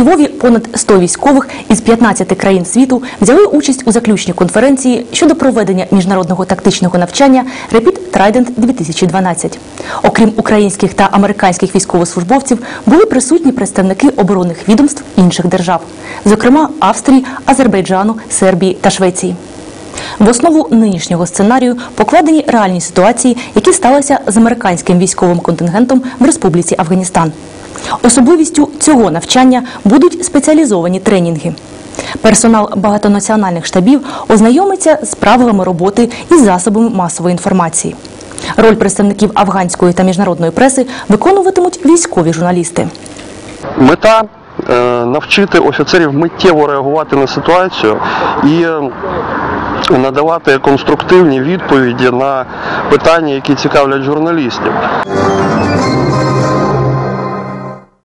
Львові понад 100 військових із 15 країн світу взяли участь у заключній конференції щодо проведення міжнародного тактичного навчання Rapid Trident 2012. Окрім українських та американських військовослужбовців, були присутні представники оборонних відомств інших держав, зокрема Австрії, Азербайджану, Сербії та Швеції. В основу нинішнього сценарію покладені реальні ситуації, які сталися з американським військовим контингентом в Республіці Афганістан. Особливістю цього навчання будуть спеціалізовані тренінги. Персонал багатонаціональних штабів ознайомиться з правилами роботи і засобами масової інформації. Роль представників афганської та міжнародної преси виконуватимуть військові журналісти. Мета е, навчити офіцерів миттєво реагувати на ситуацію і е, надавати конструктивні відповіді на питання, які цікавлять журналістів.